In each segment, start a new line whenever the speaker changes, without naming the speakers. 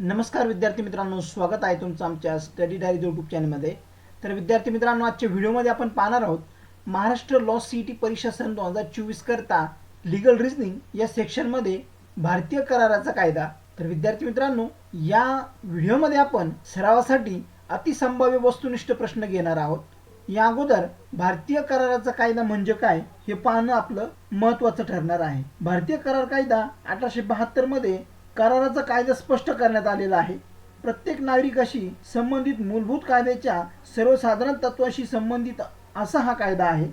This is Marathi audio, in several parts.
नमस्कार विद्यार्थी मित्रांनो स्वागत आहे तुमचं आमच्या स्टडी डायरी यूट्यूब चॅनलमध्ये तर विद्यार्थी मित्रांनो आजच्या व्हिडिओमध्ये आपण पाहणार आहोत महाराष्ट्र लॉ सी टी परीक्षा सन दोन हजार चोवीस करता लिगल रिझनिंग या सेक्शनमध्ये भारतीय कराराचा कायदा. तर विद्यार्थी मित्रांनो या व्हिडिओमध्ये आपण सरावासाठी अतिसंभाव्य वस्तुनिष्ठ प्रश्न घेणार आहोत. या अगोदर भारतीय कराराचा कायदा म्हणजे काय हे पाहणं आपलं महत्वाचं ठरणार आहे. भारतीय करार कायदा अठराशे बहात्तरमध्ये कराराचा कायदा स्पष्ट करण्यात आलेला आहे. प्रत्येक नागरिकाशी संबंधित मूलभूत कायद्याच्या सर्वसाधारण तत्वाशी संबंधित असा हा कायदा आहे.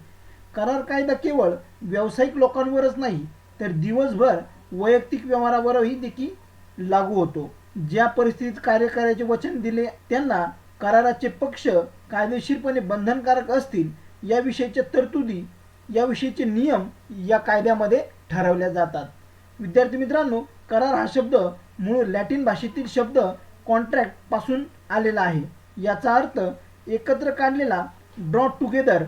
करार कायदा केवळ व्यावसायिक लोकांवरच नाही तर दिवसभर वैयक्तिक व्यवहारावरही देखील लागू होतो. ज्या परिस्थितीत कार्य करायचे वचन दिले त्यांना कराराचे पक्ष कायदेशीरपणे बंधनकारक असतील याविषयीच्या तरतुदी याविषयीचे नियम या कायद्यामध्ये ठरवल्या जातात. विद्यार्थी मित्रांनो करार हा शब्द मूळ लॅटिन भाषेतील शब्द कॉन्ट्रॅक्टपासून आलेला आहे. याचा अर्थ एकत्र काढलेला ड्रॉ टुगेदर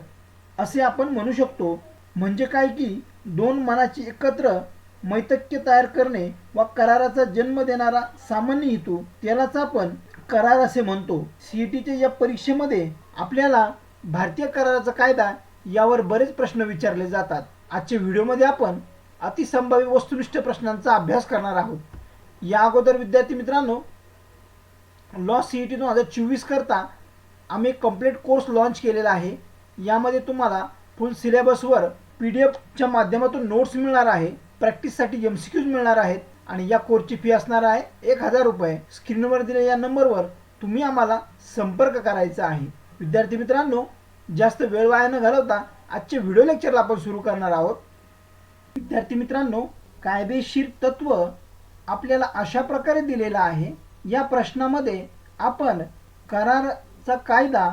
असे आपण म्हणू शकतो. म्हणजे काय की दोन मनाची एकत्र मैतक्य तयार करणे व कराराचा जन्म देणारा सामान्य हेतू त्यालाच आपण करार असे म्हणतो. सीईटीच्या या परीक्षेमध्ये आपल्याला भारतीय कराराचा कायदा यावर बरेच प्रश्न विचारले जातात. आजच्या व्हिडिओमध्ये आपण अतिसंभाव्य वस्तुनिष्ठ प्रश्नांचा अभ्यास करणार आहोत. या अगोदर विद्यार्थी मित्रांनो लॉ सी ई टी दोन हजार चोवीस करता आम्ही कंप्लीट कोर्स लॉन्च केलेला आहे. यामध्ये तुम्हाला फुल सिलेबसवर पी डी एफच्या माध्यमातून नोट्स मिळणार आहे प्रॅक्टिससाठी एम सी क्यूज मिळणार आहेत आणि या कोर्सची फी असणार आहे एक हजार रुपये. स्क्रीनवर दिलेल्या या नंबरवर तुम्ही आम्हाला संपर्क करायचा आहे. विद्यार्थी मित्रांनो जास्त वेळ वाया न घालवता आजचे व्हिडिओ लेक्चरला आपण सुरू करणार आहोत. विद्यार्थी मित्रांनो कायदेशीर तत्व आपल्याला अशा प्रकारे दिलेला आहे या प्रश्नामध्ये आपण कराराचा कायदा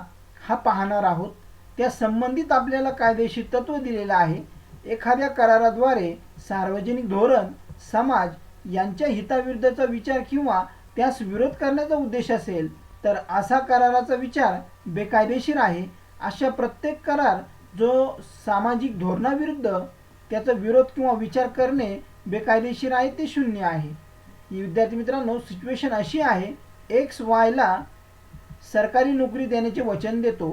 हा पाहणार आहोत. त्या संबंधित आपल्याला कायदेशीर तत्व दिलेलं आहे. एखाद्या कराराद्वारे सार्वजनिक धोरण समाज यांच्या हिताविरुद्धचा विचार किंवा त्यास विरोध करण्याचा उद्देश असेल तर असा कराराचा विचार बेकायदेशीर आहे. अशा प्रत्येक करार जो सामाजिक धोरणाविरुद्ध त्याचा विरोध किंवा विचार करणे बेकायदेशीर आहे ते शून्य आहे. विद्यार्थी मित्रांनो सिच्युएशन अशी आहे एक्स वायला सरकारी नोकरी देण्याचे वचन देतो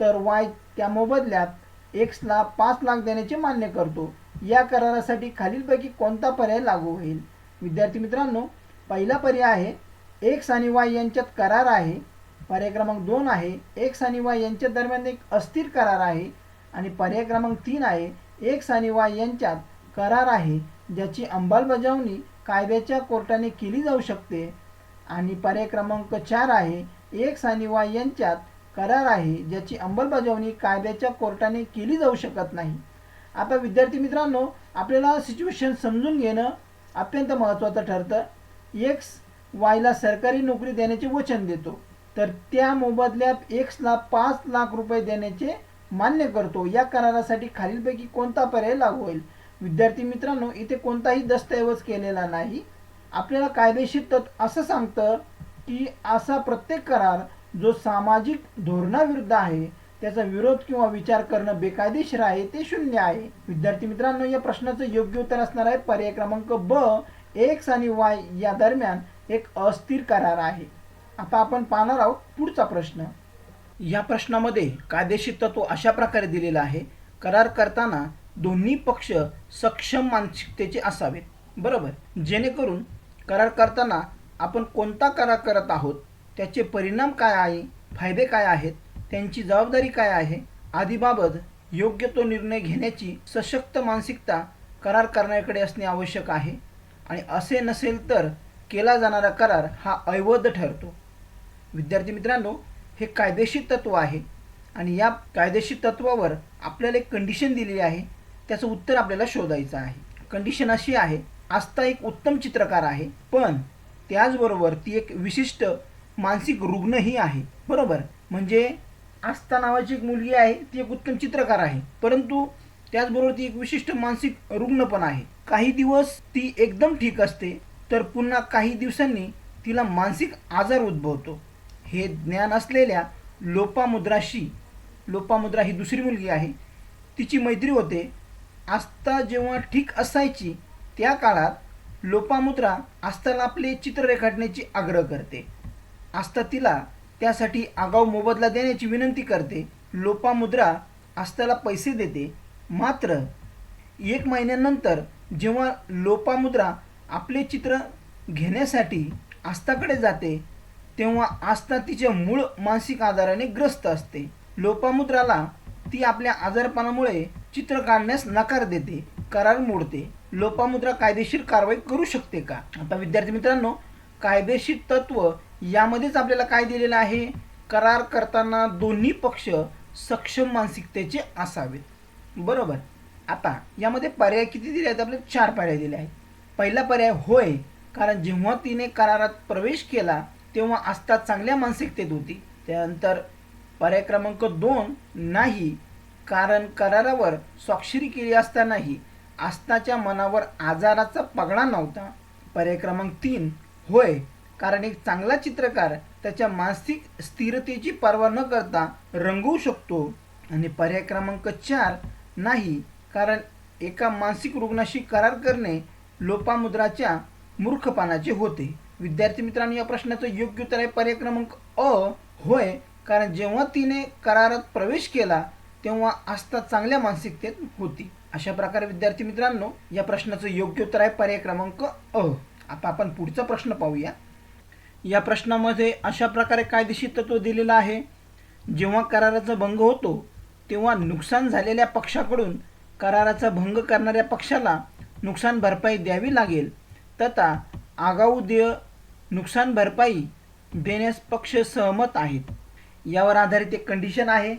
तर वाय त्या मोबदल्यात एक्सला पाच लाख देण्याचे मान्य करतो. या करारासाठी खालीलपैकी कोणता पर्याय लागू होईल? विद्यार्थी मित्रांनो पहिला पर्याय आहे एक्स आणि वाय यांच्यात करार आहे पर्याय क्रमांक दोन आहे एक्स आणि वाय यांच्या दरम्यान एक अस्थिर करार आहे आणि पर्याय क्रमांक तीन आहे एक्स आणि वाय यांच्यात करार आहे ज्याची अंमलबजावणी कायद्याच्या कोर्टाने केली जाऊ शकते. आणि पर्याय क्रमांक चार आहे एक्स आणि वाय यांच्यात करार आहे ज्याची अंमलबजावणी कायद्याच्या कोर्टाने केली जाऊ शकत नाही. आता विद्यार्थी मित्रांनो आपल्याला सिच्युएशन समजून घेणं अत्यंत महत्त्वाचं ठरतं. एक्स वायला सरकारी नोकरी देण्याचे वचन देतो. तर त्या मोबदल्यात एक्सला पाच लाख रुपये देण्याचे मान्य करतो. या करारासाठी खालीलपैकी कोणता पर्याय लागू होईल? विद्यार्थी मित्रांनो इथे कोणताही दस्तऐवज केलेला नाही. आपल्याला कायदेशीर तत् असं सांगतं की असा प्रत्येक करार जो सामाजिक धोरणाविरुद्ध आहे त्याचा विरोध किंवा विचार करणं बेकायदेशीर आहे ते शून्य आहे. विद्यार्थी मित्रांनो या प्रश्नाचं योग्य उत्तर असणार आहे. पर्याय क्रमांक ब एक्स आणि वाय या दरम्यान एक अस्थिर करार आहे. आता आपण पाहणार आहोत पुढचा प्रश्न. या प्रश्नामध्ये कायदेशीर तत्व अशा प्रकारे दिलेलं आहे करार करताना दोन्ही पक्ष सक्षम मानसिकतेचे असावेत. बरोबर? जेणेकरून करार करताना आपण कोणता करार करत आहोत त्याचे परिणाम काय आहे फायदे काय आहेत त्यांची जबाबदारी काय आहे आदीबाबत योग्य तो निर्णय घेण्याची सशक्त मानसिकता करार करण्याकडे असणे आवश्यक आहे. आणि असे नसेल तर केला जाणारा करार हा अवैध ठरतो. विद्यार्थी मित्रांनो हे कायदेशीर तत्व आहे. आणि या कायदेशीर तत्वावर आपल्याला एक कंडिशन दिलेली आहे. त्याचं उत्तर आपल्याला शोधायचं आहे. कंडिशन अशी आहे आस्था एक उत्तम चित्रकार आहे पण त्याचबरोबर ती एक विशिष्ट मानसिक रुग्णही आहे. बरोबर? म्हणजे आस्था नावाची एक मुलगी आहे ती एक उत्तम चित्रकार आहे. परंतु त्याचबरोबर ती एक विशिष्ट मानसिक रुग्ण पण आहे. काही दिवस ती एकदम ठीक असते तर पुन्हा काही दिवसांनी तिला मानसिक आजार उद्भवतो. हे ज्ञान असलेल्या लोपामुद्राशी लोपामुद्रा ही दुसरी मुलगी आहे तिची मैत्री होते. आस्था जेव्हा ठीक असायची त्या काळात लोपामुद्रा आस्थाला आपले चित्र रेखाटण्याची आग्रह करते. आस्था तिला त्यासाठी आगाऊ मोबदला देण्याची विनंती करते. लोपामुद्रा आस्थाला पैसे देते. मात्र एक महिन्यानंतर जेव्हा लोपामुद्रा आपले चित्र घेण्यासाठी आस्थाकडे जाते तेव्हा आस्था तिच्या मूळ मानसिक आजाराने ग्रस्त असते. लोपामुद्राला ती आपल्या आजारपणामुळे चित्र काढण्यास नकार देते करार मोडते. लोपामुद्रा कायदेशीर कारवाई करू शकते का? आता विद्यार्थी मित्रांनो कायदेशीर तत्व यामध्येच आपल्याला काय दिलेलं आहे? करार करताना दोन्ही पक्ष सक्षम मानसिकतेचे असावेत. बरोबर? आता यामध्ये पर्याय किती दिले आहेत? आपले चार पर्याय दिले आहेत. पहिला पर्याय होय कारण जेव्हा तिने करारात प्रवेश केला तेव्हा आस्था चांगल्या मानसिकतेत होती त्यानंतर पर्याय क्रमांक दोन नाही. कारण करारावर स्वाक्षरी केली असतानाही आस्थाच्या मनावर आजाराचा पगडा नव्हता. पर्याय क्रमांक तीन होय. कारण एक चांगला चित्रकार त्याच्या मानसिक स्थिरतेची पर्वा न करता रंगवू शकतो. आणि पर्याय क्रमांक चार नाही. कारण एका मानसिक रुग्णाशी करार करणे लोपामुद्राच्या मूर्खपणाचे होते. विद्यार्थी मित्रांनो या प्रश्नाचं योग्य उत्तर आहे पर्याय क्रमांक अ. होय कारण जेव्हा तिने करारात प्रवेश केला तेव्हा आस्था चांगल्या मानसिकतेत होती. अशा प्रकारे विद्यार्थी मित्रांनो या प्रश्नाचं योग्य उत्तर आहे पर्याय क्रमांक अ. आता आपण पुढचा प्रश्न पाहूया. या प्रश्नामध्ये अशा प्रकारे कायदेशीर तत्व दिलेलं आहे. जेव्हा कराराचा भंग होतो तेव्हा नुकसान झालेल्या पक्षाकडून कराराचा भंग करणाऱ्या पक्षाला नुकसान भरपाई द्यावी लागेल. तथा आगाऊ देय नुकसान भरपाई देण्यास पक्ष सहमत आहेत. यावर आधारित एक कंडिशन आहे.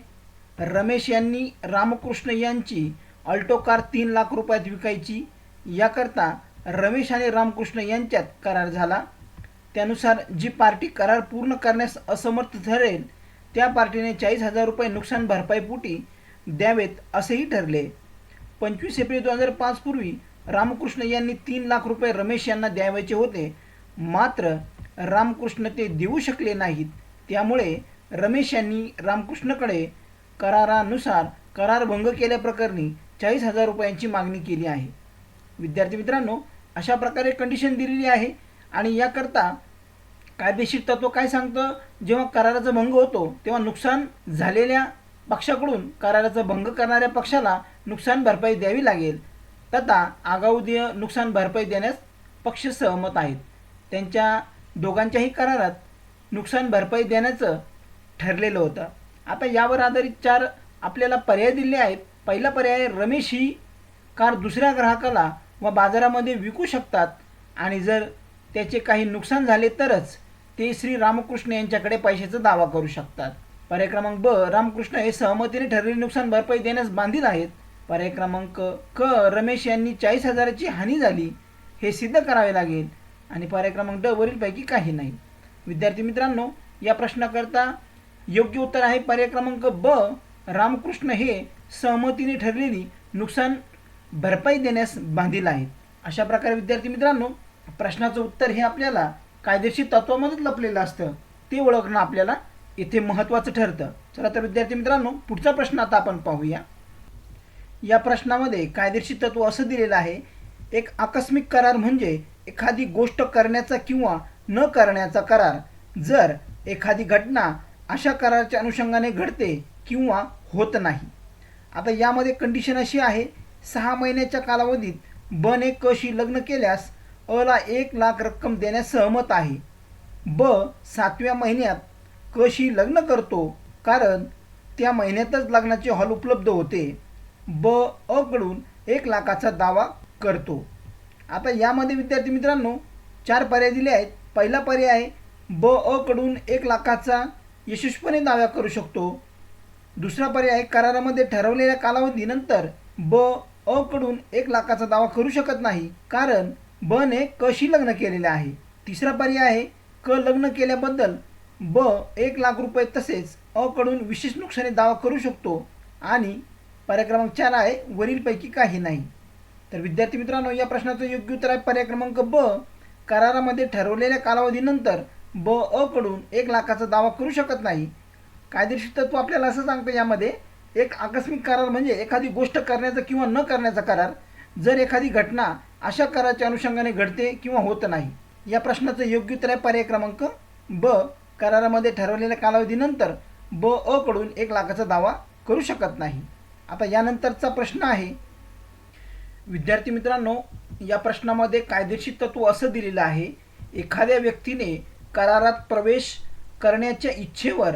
रमेश यांनी रामकृष्ण यांची अल्टो कार तीन लाख रुपयात विकायची. याकरता रमेश आणि रामकृष्ण यांच्यात करार झाला. त्यानुसार जी पार्टी करार पूर्ण करण्यास असमर्थ ठरेल त्या पार्टीने चाळीस हजार रुपये नुकसान भरपाईपोटी द्यावेत असेही ठरले. पंचवीस एप्रिल दोन हजार पाचपूर्वी रामकृष्ण यांनी तीन लाख रुपये रमेश यांना द्यावायचे होते. मात्र रामकृष्ण ते देऊ शकले नाहीत. त्यामुळे रमेश यांनी रामकृष्णकडे करारानुसार करार भंग केल्याप्रकरणी चाळीस हजार रुपयांची मागणी केली आहे. विद्यार्थी मित्रांनो अशा प्रकारे कंडिशन दिलेली आहे आणि याकरता कायदेशीर तत्व काय सांगतं? जेव्हा कराराचा भंग होतो तेव्हा नुकसान झालेल्या पक्षाकडून कराराचा भंग करणाऱ्या पक्षाला नुकसान भरपाई द्यावी लागेल. तथा आगाऊ देय नुकसान भरपाई देण्यास पक्ष सहमत आहेत. त्यांच्या दोघांच्याही करारात नुकसान भरपाई देण्याचं ठरलेलं होतं. आता यावर आधारित चार आपल्याला पर्याय दिले आहेत. पहिला पर्याय रमेश ही कार दुसऱ्या ग्राहकाला व बाजारामध्ये विकू शकतात आणि जर त्याचे काही नुकसान झाले तरच ते श्री रामकृष्ण यांच्याकडे पैशाचा दावा करू शकतात. पर्याय क्रमांक ब रामकृष्ण हे सहमतीने ठरलेले नुकसान भरपाई देण्यास बांधील आहेत. पर्याय क्रमांक क रमेश यांनी चाळीस हजाराची हानी झाली हे सिद्ध करावे लागेल. आणि पर्याय क्रमांक ड वरीलपैकी काही नाही. विद्यार्थी मित्रांनो या प्रश्नाकरता योग्य उत्तर आहे पर्याय क्रमांक ब. रामकृष्ण हे सहमतीने ठरलेली नुकसान भरपाई देण्यास बांधील आहेत. अशा प्रकारे विद्यार्थी मित्रांनो प्रश्नाचं उत्तर हे आपल्याला कायदेशीर तत्वामध्येच लपलेलं असतं. ते ओळखणं आपल्याला इथे महत्त्वाचं ठरतं. चला तर विद्यार्थी मित्रांनो पुढचा प्रश्न आता आपण पाहूया. या प्रश्नामध्ये कायदेशीर तत्व असं दिलेलं आहे एक आकस्मिक करार म्हणजे एखादी गोष्ट करण्याचा किंवा न करण्याचा करार जर एखादी घटना अशा कराराच्या अनुषंगाने घडते किंवा होत नाही. आता यामध्ये कंडिशन अशी आहे सहा महिन्याच्या कालावधीत ब ने कशी लग्न केल्यास अला एक लाख रक्कम देण्यास सहमत आहे. ब सातव्या महिन्यात कशी लग्न करतो कारण त्या महिन्यातच लग्नाचे हॉल उपलब्ध होते. ब अकडून एक लाखाचा दावा करतो. आता यामध्ये विद्यार्थी मित्रांनो चार पर्याय दिले आहेत. पहिला पर्याय आहे ब अकडून एक लाखाचा यशस्वीपणे दावा करू शकतो. दुसरा पर्याय करारामध्ये ठरवलेल्या कालावधीनंतर ब अकडून एक लाखाचा दावा करू शकत नाही कारण ब ने कशी लग्न केलेले आहे. तिसरा पर्याय आहे क लग्न केल्याबद्दल ब एक लाख रुपये तसेच अकडून विशेष नुकसानी दावा करू शकतो. आणि पर्याय क्रमांक चार आहे वरीलपैकी काही नाही. तर विद्यार्थी मित्रांनो या प्रश्नाचं योग्य उत्तर आहे पर्याय क्रमांक ब. करारामध्ये ठरवलेल्या कालावधीनंतर ब अ कडून एक लाखाचा दावा करू शकत नाही. कायदेशीर तत्व आपल्याला असं सांगतं यामध्ये एक आकस्मिक करार म्हणजे एखादी गोष्ट करण्याचा किंवा न करण्याचा करार. जर एखादी घटना अशा कराच्या अनुषंगाने घडते किंवा होत नाही. या प्रश्नाचं योग्य उत्तर आहे पर्याय क्रमांक ब. करारामध्ये ठरवलेल्या कालावधीनंतर ब अ कडून एक लाखाचा दावा करू शकत नाही. आता यानंतरचा प्रश्न आहे विद्यार्थी मित्रांनो या प्रश्नामध्ये कायदेशीर तत्व असं दिलेलं आहे एखाद्या व्यक्तीने करारात प्रवेश करण्याच्या इच्छेवर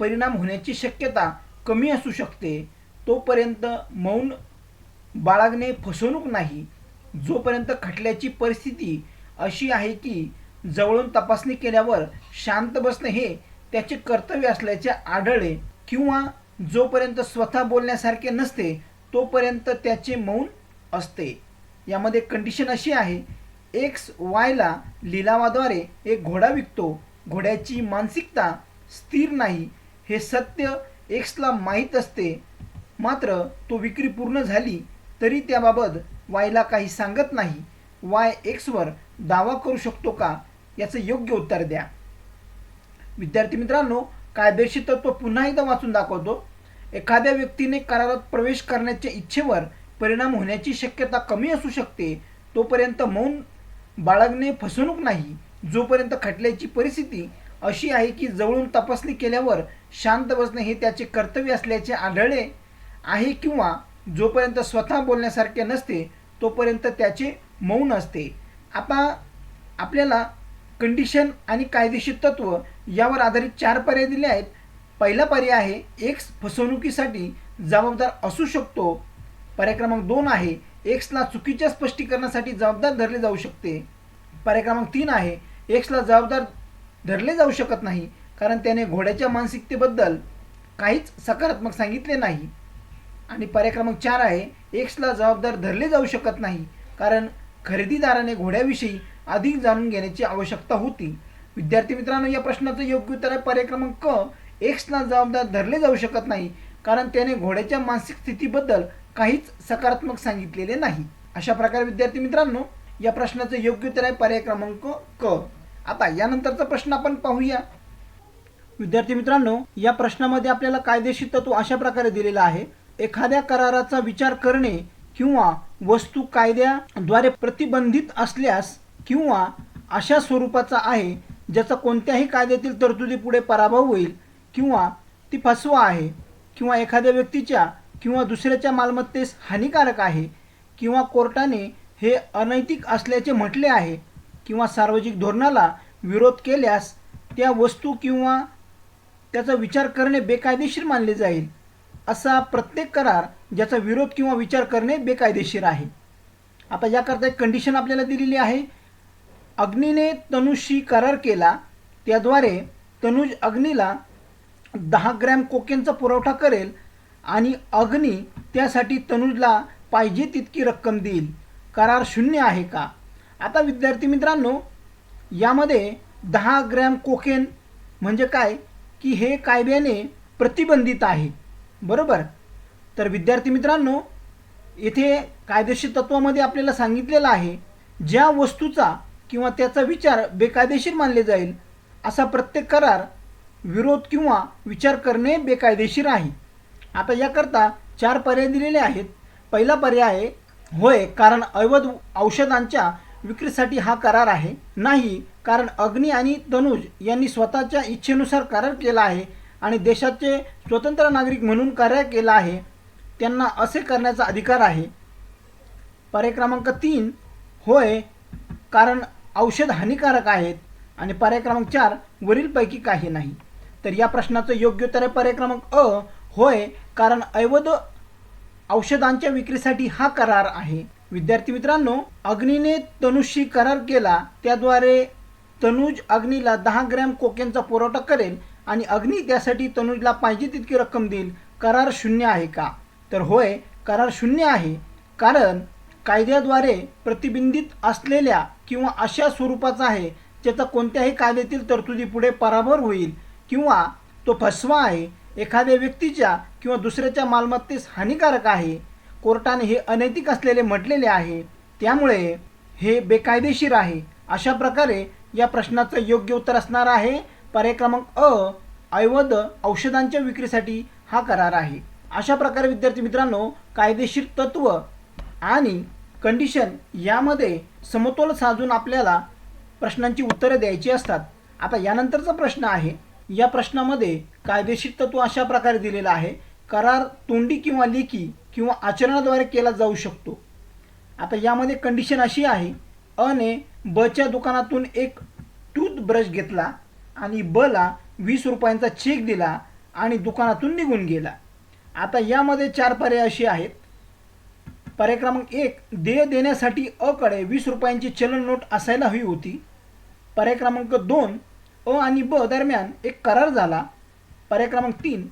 परिणाम होण्याची शक्यता कमी असू शकते तोपर्यंत मौन बाळगणे फसवणूक नाही. जोपर्यंत खटल्याची परिस्थिती अशी आहे की जवळून तपासणी केल्यावर शांत बसणे हे त्याचे कर्तव्य असल्याचे आढळले किंवा जोपर्यंत स्वतः बोलण्यासारखे नसते तोपर्यंत त्याचे मौन असते. यामध्ये कंडिशन अशी आहे एक्स वायला लिलावाद्वारे एक घोडा विकतो. घोड्याची मानसिकता स्थिर नाही. हे सत्य एक्सला माहीत असते. मात्र तो विक्री पूर्ण झाली तरी त्याबाबत वायला काही सांगत नाही. वाय एक्सवर दावा करू शकतो का? याचं योग्य उत्तर द्या. विद्यार्थी मित्रांनो कायदेशीर तत्व पुन्हा एकदा वाचून दाखवतो. एखाद्या व्यक्तीने करारात प्रवेश करण्याच्या इच्छेवर परिणाम होण्याची शक्यता कमी असू शकते तोपर्यंत मौन बाळगणे फसवणूक नाही. जोपर्यंत खटल्याची परिस्थिती अशी आहे की जवळून तपासणी केल्यावर शांत बसणे हे त्याचे कर्तव्य असल्याचे आढळले आहे किंवा जोपर्यंत स्वतः बोलण्यासारखे नसते तोपर्यंत त्याचे मौन असते. आता आपल्याला कंडिशन आणि कायदेशीर तत्व यावर आधारित चार पर्याय दिले आहेत. पहिला पर्याय आहे एक फसवणुकीसाठी जबाबदार असू शकतो पर्याय क्रमांक दोन आहे. एक्सला चुकीच्या स्पष्टीकरणासाठी जबाबदार धरले जाऊ शकते. पर्याय क्रमांक तीन आहे. एक्सला जबाबदार धरले जाऊ शकत नाही कारण त्याने घोड्याच्या मानसिकतेबद्दल काहीच सकारात्मक सांगितले नाही. आणि पर्याय क्रमांक चार आहे. एक्सला जबाबदार धरले जाऊ शकत नाही कारण खरेदीदाराने घोड्याविषयी अधिक जाणून घेण्याची आवश्यकता होती. विद्यार्थी मित्रांनो या प्रश्नाचं योग्य उत्तर आहे पर्याय क्रमांक क एक्सला जबाबदार धरले जाऊ शकत नाही कारण त्याने घोड्याच्या मानसिक स्थितीबद्दल काहीच सकारात्मक सांगितलेले नाही. अशा प्रकारे विद्यार्थी मित्रांनो या प्रश्नाचं योग्य उत्तर आहे पर्याय क्रमांक क. आता यानंतरचा प्रश्न आपण पाहूया. विद्यार्थी मित्रांनो या प्रश्नामध्ये आपल्याला कायदेशीर तत्व अशा प्रकारे दिलेलं आहे. एखाद्या कराराचा विचार करणे किंवा वस्तू कायद्याद्वारे प्रतिबंधित असल्यास किंवा अशा स्वरूपाचा आहे ज्याचा कोणत्याही कायद्यातील तरतुदीपुढे पराभव होईल किंवा ती फसवा आहे किंवा एखाद्या व्यक्तीच्या किंवा दुसऱ्याच्या मालमत्तेस हानिकारक आहे किंवा कोर्टाने हे अनैतिक असल्याचे म्हटले आहे किंवा सार्वजनिक धोरणाला विरोध केल्यास त्या वस्तू किंवा त्याचा विचार करणे बेकायदेशीर मानले जाईल असा प्रत्येक करार ज्याचा विरोध किंवा विचार करणे बेकायदेशीर आहे. आता याकरता एक कंडिशन आपल्याला दिलेली आहे. अग्नीने तनुषशी करार केला त्याद्वारे तनुज अग्नीला दहा ग्रॅम कोकेनचा पुरवठा करेल आणि अग्नी त्यासाठी तनुजला पाहिजे तितकी रक्कम देईल. करार शून्य आहे का? आता विद्यार्थी मित्रांनो यामध्ये दहा ग्रॅम कोकेन म्हणजे काय? की हे कायद्याने प्रतिबंधित आहे. बरोबर? तर विद्यार्थी मित्रांनो येथे कायदेशीर तत्वामध्ये आपल्याला सांगितलेलं आहे ज्या वस्तूचा किंवा त्याचा विचार बेकायदेशीर मानले जाईल असा प्रत्येक करार विरोध किंवा विचार करणे बेकायदेशीर आहे. आता याकरता चार पर्याय दिलेले आहेत. पहिला पर्याय आहे होय कारण अवैध औषधांच्या विक्रीसाठी हा करार आहे. नाही कारण अग्नी आणि तनुज यांनी स्वतःच्या इच्छेनुसार करार केला आहे आणि देशाचे स्वतंत्र नागरिक म्हणून कार्य केला आहे. त्यांना असे करण्याचा अधिकार आहे. पर्याय क्रमांक तीन होय कारण औषध हानिकारक आहेत. आणि पर्याय क्रमांक चार वरीलपैकी काही नाही. तर या प्रश्नाचं योग्य उत्तर आहे पर्याय क्रमांक अ होय कारण अवैध औषधांच्या विक्रीसाठी हा करार आहे. विद्यार्थी मित्रांनो अग्नीने तनुषशी करार केला त्याद्वारे तनुज अग्नीला दहा ग्रॅम कोकेनचा पुरवठा करेल आणि अग्नी त्यासाठी तनुजला पाहिजे तितकी रक्कम देईल. करार शून्य आहे का? तर होय करार शून्य आहे. कारण कायद्याद्वारे प्रतिबिंबित असलेल्या किंवा अशा स्वरूपाचा आहे ज्याचा कोणत्याही कायद्यातील तरतुदीपुढे पराभव होईल किंवा तो फसवा आहे एखाद्या व्यक्तीच्या किंवा दुसऱ्याच्या मालमत्तेस हानिकारक आहे. कोर्टाने हे अनैतिक असलेले म्हटलेले आहे. त्यामुळे हे बेकायदेशीर आहे. अशा प्रकारे या प्रश्नाचं योग्य उत्तर असणार आहे. पर्याय क्रमांक अ अवैध औषधांच्या विक्रीसाठी हा करार आहे. अशा प्रकारे विद्यार्थी मित्रांनो कायदेशीर तत्व आणि कंडिशन यामध्ये समतोल साधून आपल्याला प्रश्नांची उत्तरं द्यायची असतात. आता यानंतरचा प्रश्न आहे. या प्रश्नामध्ये कायदेशीर तत्व अशा प्रकारे दिलेलं आहे. करार तोंडी किंवा लेखी किंवा आचरणाद्वारे केला जाऊ शकतो. आता यामध्ये कंडिशन अशी आहे. अने बच्या दुकानातून एक टूथब्रश घेतला आणि बला वीस रुपयांचा चेक दिला आणि दुकानातून निघून गेला. आता यामध्ये चार पर्याय असे आहेत. पर्याय क्रमांक एक देय देण्यासाठी अकडे वीस रुपयांची चलन नोट असायला हवी होती. पर्याय क्रमांक दोन अ आणि ब दरम्यान एक करार झाला. पर्याय क्रमांक तीन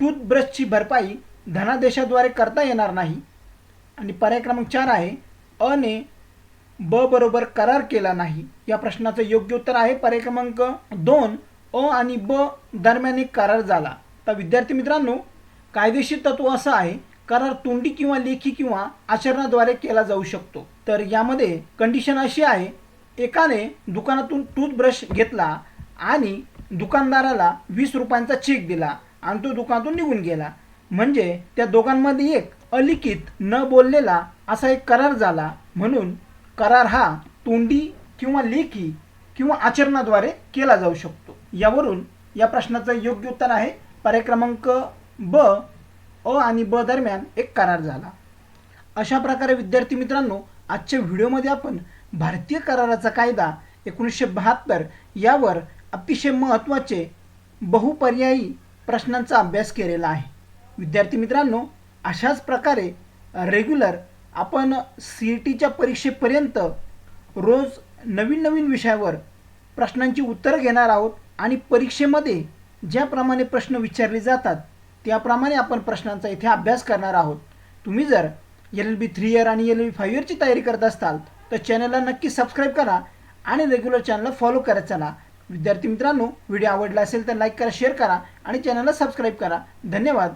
टूथब्रशची भरपाई धनादेशाद्वारे करता येणार नाही. आणि पर्याय क्रमांक चार आहे अ ने ब बरोबर करार केला नाही. या प्रश्नाचं योग्य उत्तर आहे पर्याय क्रमांक दोन अ आणि ब दरम्यान एक करार झाला. तर विद्यार्थी मित्रांनो कायदेशीर तत्व असं आहे करार तोंडी किंवा लेखी किंवा आचरणाद्वारे केला जाऊ शकतो. तर यामध्ये कंडिशन अशी आहे एकाने दुकानातून टूथब्रश घेतला आणि दुकानदाराला वीस रुपयांचा चेक दिला आणि तो दुकानातून निघून गेला. म्हणजे त्या दोघांमध्ये एक अलिखित न बोललेला असा एक करार झाला. म्हणून करार हा तोंडी किंवा लेखी किंवा आचरणाद्वारे केला जाऊ शकतो. यावरून या प्रश्नाचं योग्य उत्तर आहे. पर्याय क्रमांक ब अ आणि ब दरम्यान एक करार झाला. अशा प्रकारे विद्यार्थी मित्रांनो आजच्या व्हिडिओमध्ये आपण भारतीय कराराचा कायदा एकोणीसशे बहात्तर यावर अतिशय महत्त्वाचे बहुपर्यायी प्रश्नांचा अभ्यास केलेला आहे. विद्यार्थी मित्रांनो अशाच प्रकारे रेग्युलर आपण सी ई टीच्या परीक्षेपर्यंत रोज नवीन नवीन विषयावर प्रश्नांची उत्तरं घेणार आहोत आणि परीक्षेमध्ये ज्याप्रमाणे प्रश्न विचारले जातात त्याप्रमाणे आपण प्रश्नांचा इथे अभ्यास करणार आहोत. तुम्ही जर L L B three year आणि एल एल बी फाईव्ह इयरची तयारी करत असाल तर चॅनलला नक्की सबस्क्राईब करा आणि रेग्युलर चॅनलला फॉलो करत चला. विद्यार्थी मित्रांनो व्हिडिओ आवडला असेल तर लाईक करा शेअर करा आणि चॅनलला सबस्क्राईब करा. धन्यवाद.